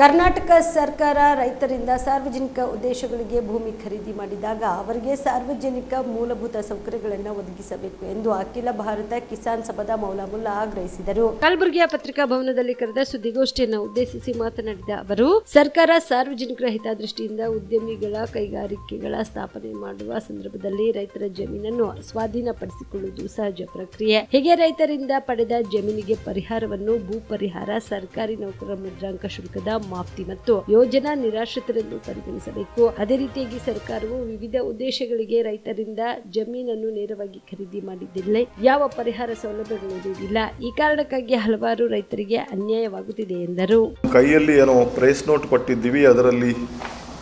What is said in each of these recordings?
ಕರ್ನಾಟಕ ಸರ್ಕಾರ ರೈತರಿಂದ ಸಾರ್ವಜನಿಕ ಉದ್ದೇಶಗಳಿಗೆ ಭೂಮಿ ಖರೀದಿ ಮಾಡಿದಾಗ ಅವರಿಗೆ ಸಾರ್ವಜನಿಕ ಮೂಲಭೂತ ಸೌಕರ್ಯಗಳನ್ನು ಒದಗಿಸಬೇಕು ಎಂದು ಅಖಿಲ ಭಾರತ ಕಿಸಾನ್ ಸಭಾದ ಮೌಲಾಮುಲ್ಲಾ ಆಗ್ರಹಿಸಿದರು. ಕಲಬುರಗಿಯ ಪತ್ರಿಕಾ ಭವನದಲ್ಲಿ ಕರೆದ ಸುದ್ದಿಗೋಷ್ಠಿಯನ್ನು ಉದ್ದೇಶಿಸಿ ಮಾತನಾಡಿದ ಅವರು, ಸರ್ಕಾರ ಸಾರ್ವಜನಿಕರ ಹಿತದೃಷ್ಟಿಯಿಂದ ಉದ್ಯಮಿಗಳ ಕೈಗಾರಿಕೆಗಳ ಸ್ಥಾಪನೆ ಮಾಡುವ ಸಂದರ್ಭದಲ್ಲಿ ರೈತರ ಜಮೀನನ್ನು ಸ್ವಾಧೀನಪಡಿಸಿಕೊಳ್ಳುವುದು ಸಹಜ ಪ್ರಕ್ರಿಯೆ. ಹೀಗೆ ರೈತರಿಂದ ಪಡೆದ ಜಮೀನಿಗೆ ಪರಿಹಾರವನ್ನು ಭೂ ಪರಿಹಾರ, ಸರ್ಕಾರಿ ನೌಕರರ ಮುದ್ರಾಂಕ ಶುಲ್ಕದ ಮಾಫ್ತಿ ಮತ್ತು ಯೋಜನಾ ನಿರಾಶ್ರಿತರೆಂದು ಪರಿಗಣಿಸಬೇಕು. ಅದೇ ರೀತಿಯಾಗಿ ಸರ್ಕಾರವು ವಿವಿಧ ಉದ್ದೇಶಗಳಿಗೆ ರೈತರಿಂದ ಜಮೀನನ್ನು ನೇರವಾಗಿ ಖರೀದಿ ಮಾಡಿದ್ದಿಲ್ಲ ಯಾವ ಪರಿಹಾರ ಸೌಲಭ್ಯಗಳು ನೀಡಿಲ್ಲ ಈ ಕಾರಣಕ್ಕಾಗಿ ಹಲವಾರು ರೈತರಿಗೆ ಅನ್ಯಾಯವಾಗುತ್ತಿದೆ ಎಂದರು. ಕೈಯಲ್ಲಿ ಏನೋ ಪ್ರೈಸ್ ನೋಟ್ ಕೊಟ್ಟಿದ್ದೀವಿ. ಅದರಲ್ಲಿ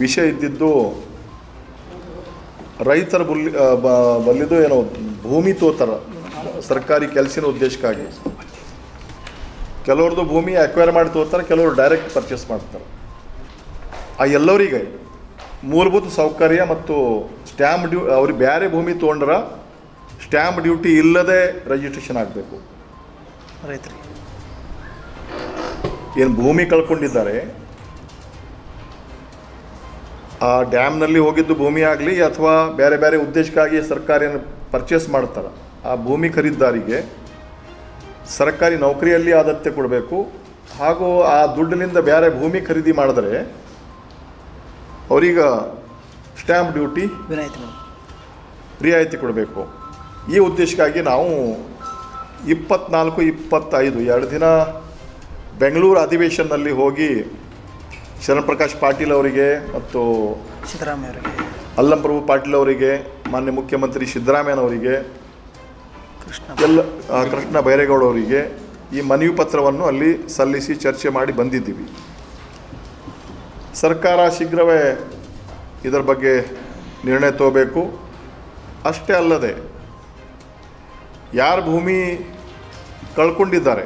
ವಿಷಯ ಇದ್ದಿದ್ದು ರೈತರ ಬುಲ್ಲಿ ಏನೋ ಭೂಮಿ ತೋತರ, ಸರ್ಕಾರಿ ಕೆಲಸಿನ ಉದ್ದೇಶಕ್ಕಾಗಿ. ಕೆಲವ್ರದ್ದು ಭೂಮಿ ಅಕ್ವೈರ್ ಮಾಡಿ ತೋರ್ತಾರೆ ಕೆಲವರು ಡೈರೆಕ್ಟ್ ಪರ್ಚೇಸ್ ಮಾಡ್ತಾರೆ. ಆ ಎಲ್ಲರಿಗೆ ಮೂಲಭೂತ ಸೌಕರ್ಯ ಮತ್ತು ಸ್ಟ್ಯಾಂಪ್ ಡ್ಯೂ ಅವ್ರಿಗೆ ಬೇರೆ ಭೂಮಿ ತೊಗೊಂಡ್ರ ಸ್ಟ್ಯಾಂಪ್ ಡ್ಯೂಟಿ ಇಲ್ಲದೆ ರಿಜಿಸ್ಟ್ರೇಷನ್ ಆಗಬೇಕು. ರೈತರಿಗೆ. ಏನು ಭೂಮಿ ಕಳ್ಕೊಂಡಿದ್ದಾರೆ ಆ ಡ್ಯಾಮ್ನಲ್ಲಿ ಹೋಗಿದ್ದು ಭೂಮಿ ಆಗಲಿ ಅಥವಾ ಬೇರೆ ಬೇರೆ ಉದ್ದೇಶಕ್ಕಾಗಿ ಸರ್ಕಾರ ಏನು ಪರ್ಚೇಸ್ ಮಾಡ್ತಾರೆ ಆ ಭೂಮಿ ಖರೀದಿದಾರಿಗೆ ಸರ್ಕಾರಿ ನೌಕರಿಯಲ್ಲಿ ಆದತ್ತೆ ಕೊಡಬೇಕು. ಹಾಗೂ ಆ ದುಡ್ಡಿನಿಂದ ಬೇರೆ ಭೂಮಿ ಖರೀದಿ ಮಾಡಿದ್ರೆ ಅವರೀಗ ಸ್ಟ್ಯಾಂಪ್ ಡ್ಯೂಟಿ ವಿನಾಯಿತಿ ರಿಯಾಯಿತಿ ಕೊಡಬೇಕು. ಈ ಉದ್ದೇಶಕ್ಕಾಗಿ ನಾವು ಇಪ್ಪತ್ನಾಲ್ಕು ಇಪ್ಪತ್ತೈದು ಎರಡು ದಿನ ಬೆಂಗಳೂರು ಅಧಿವೇಶನದಲ್ಲಿ ಹೋಗಿ ಶರಣಪ್ರಕಾಶ್ ಪಾಟೀಲ್ ಅವರಿಗೆ ಮತ್ತು ಸಿದ್ದರಾಮಯ್ಯ ಅವರಿಗೆ. ಅಲ್ಲಂಪ್ರಭು ಪಾಟೀಲ್ ಅವರಿಗೆ ಮಾನ್ಯ ಮುಖ್ಯಮಂತ್ರಿ ಸಿದ್ದರಾಮಯ್ಯನವರಿಗೆ ಎಲ್ಲ ಕೃಷ್ಣ ಬೈರೇಗೌಡವರಿಗೆ ಈ ಮನವಿ ಪತ್ರವನ್ನು ಅಲ್ಲಿ ಸಲ್ಲಿಸಿ ಚರ್ಚೆ ಮಾಡಿ ಬಂದಿದ್ದೀವಿ. ಸರ್ಕಾರ ಶೀಘ್ರವೇ ಇದರ ಬಗ್ಗೆ ನಿರ್ಣಯ ತಗೋಬೇಕು. ಅಷ್ಟೇ ಅಲ್ಲದೆ, ಯಾರು ಭೂಮಿ ಕಳ್ಕೊಂಡಿದ್ದಾರೆ,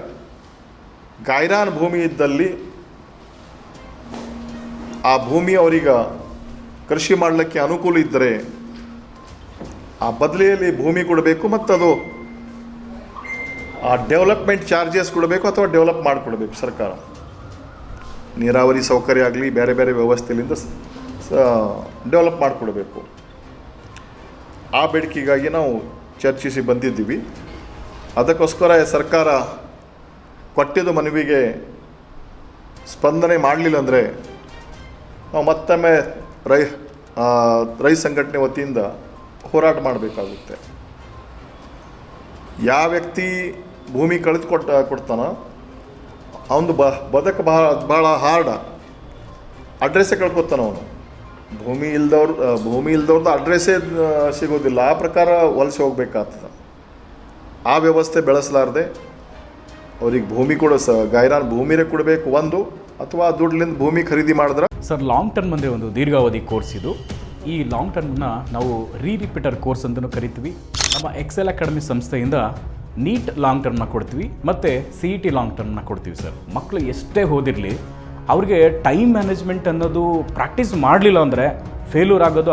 ಗಾಯರಾನ್ ಭೂಮಿ ಇದ್ದಲ್ಲಿ ಆ ಭೂಮಿ ಅವರೀಗ ಕೃಷಿ ಮಾಡಲಿಕ್ಕೆ ಅನುಕೂಲ ಇದ್ದರೆ ಆ ಬದಲಿಯಲ್ಲಿ ಭೂಮಿ ಕೊಡಬೇಕು ಮತ್ತು ಅದು ಆ ಡೆವಲಪ್ಮೆಂಟ್ ಚಾರ್ಜಸ್ ಕೊಡಬೇಕು ಅಥವಾ ಡೆವಲಪ್ ಮಾಡಿಕೊಡ್ಬೇಕು ಸರ್ಕಾರ? ನೀರಾವರಿ ಸೌಕರ್ಯ ಆಗಲಿ, ಬೇರೆ ಬೇರೆ ವ್ಯವಸ್ಥೆಯಿಂದ ಡೆವಲಪ್ ಮಾಡಿಕೊಡ್ಬೇಕು. ಆ ಬೇಡಿಕೆಗಾಗಿ ನಾವು ಚರ್ಚಿಸಿ ಬಂದಿದ್ದೀವಿ. ಅದಕ್ಕೋಸ್ಕರ ಸರ್ಕಾರ ಕೊಟ್ಟಿದ್ದ ಮನವಿಗೆ ಸ್ಪಂದನೆ ಮಾಡಲಿಲ್ಲ ಅಂದರೆ ನಾವು ಮತ್ತೊಮ್ಮೆ ರೈ ರೈ ಸಂಘಟನೆ ವತಿಯಿಂದ ಹೋರಾಟ ಮಾಡಬೇಕಾಗುತ್ತೆ. ಯಾವ ವ್ಯಕ್ತಿ ಭೂಮಿ ಕಳೆದುಕೊಟ್ಟ, ಕೊಡ್ತಾನೋ. ಅವನು ಬ, ಬದುಕು ಬಹಳ ಭಾಳ ಹಾರ್ಡ ಅಡ್ರೆಸ್ಸೇ ಕಳ್ಕೊತಾನ ಅವನು. ಭೂಮಿ ಇಲ್ದವ್ರು ಭೂಮಿ ಇಲ್ದವ್ರದ್ದು ಅಡ್ರೆಸ್ಸೇ ಸಿಗೋದಿಲ್ಲ. ಆ ಪ್ರಕಾರ ವಲಸೆ ಹೋಗ್ಬೇಕಾಗ್ತದೆ. ಆ ವ್ಯವಸ್ಥೆ ಬೆಳೆಸಲಾರ್ದೆ ಅವ್ರಿಗೆ ಭೂಮಿ ಕೊಡೋ ಸ, ಗೈರಾನ್ ಭೂಮಿರೇ ಕೊಡಬೇಕು ಒಂದು, ಅಥವಾ ದುಡ್ಲಿಂದ ಭೂಮಿ ಖರೀದಿ ಮಾಡಿದ್ರೆ? ಸರ್ ಲಾಂಗ್ ಟರ್ಮ್ ಅಂದರೆ ಒಂದು ದೀರ್ಘಾವಧಿ ಕೋರ್ಸ್ ಇದು. ಈ ಲಾಂಗ್ ಟರ್ಮ್ನ ನಾವು ರೀ ರಿಪೀಟರ್ ಕೋರ್ಸ್ ಅಂತಲೂ ಕರಿತೀವಿ. ನಮ್ಮ ಎಕ್ಸೆಲ್ ಅಕಾಡೆಮಿ ಸಂಸ್ಥೆಯಿಂದ ನೀಟ್ ಲಾಂಗ್ ಟರ್ಮ್ನ ಕೊಡ್ತೀವಿ, ಮತ್ತು ಸಿ ಇ ಟಿ ಲಾಂಗ್ ಟರ್ಮ್ನ ಕೊಡ್ತೀವಿ ಸರ್ ಮಕ್ಕಳು ಎಷ್ಟೇ ಓದಿರಲಿ, ಅವ್ರಿಗೆ ಟೈಮ್ ಮ್ಯಾನೇಜ್ಮೆಂಟ್ ಅನ್ನೋದು ಪ್ರಾಕ್ಟೀಸ್ ಮಾಡಲಿಲ್ಲ ಅಂದರೆ ಫೇಲ್ಯೂರ್ ಆಗೋದು